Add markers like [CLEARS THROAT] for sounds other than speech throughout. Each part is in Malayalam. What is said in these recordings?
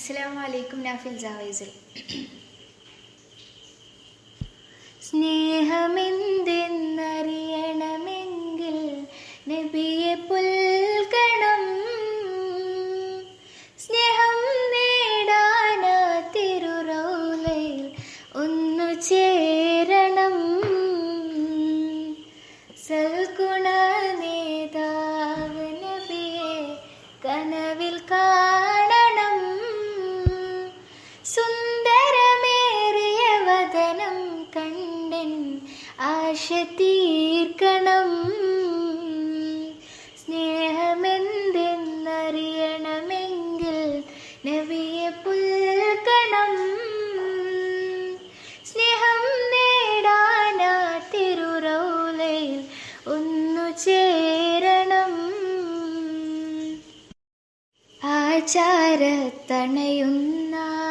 അസ്സലാമു അലൈക്കും നാഫിൽ ജാവൈസുൽ [CLEARS THROAT] സ്നേഹമെന്തെന്നറിയണമെങ്കിൽ സുന്ദരമേറിയ വദനം കണ്ടൻ ആശ തീർക്കണം. സ്നേഹമെന്തെന്നറിയണമെങ്കിൽ നബിയെ പുൽക്കണം. സ്നേഹം നേടാനാ തിരുറൗലയിൽ ഒന്നു ചേരണം. ആചാരത്തണയുന്നാൾ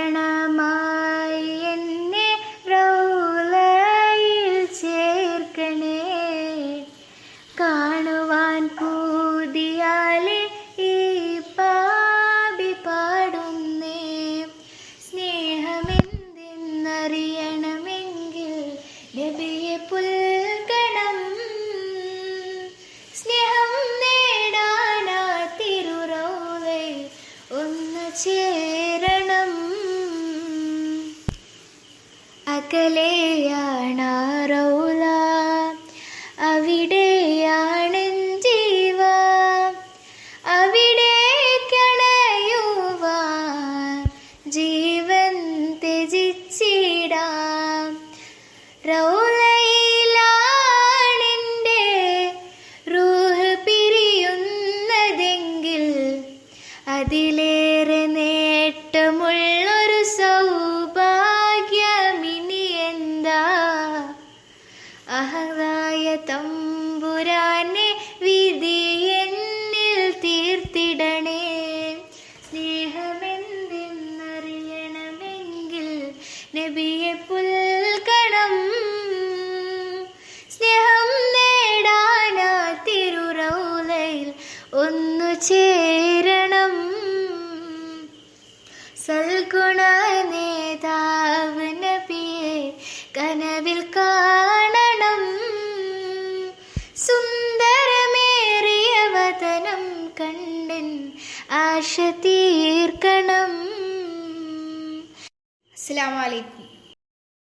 അകലെയാണ് റൗല അവിടെയാണ് ജീവ. അവിടെ കണയുവാൻ ജീവൻ ത്യജിച്ചിടാം. റൗലയിലാണെന്റെ അതിലേറെ സൽഗുണ നേതാവ് നബിയെ കനവിൽ കാണണം. സുന്ദരമേറിയ വതനം കണ്ടൻ ആശ തീർക്കണം. അസ്സലാമു അലൈക്കും.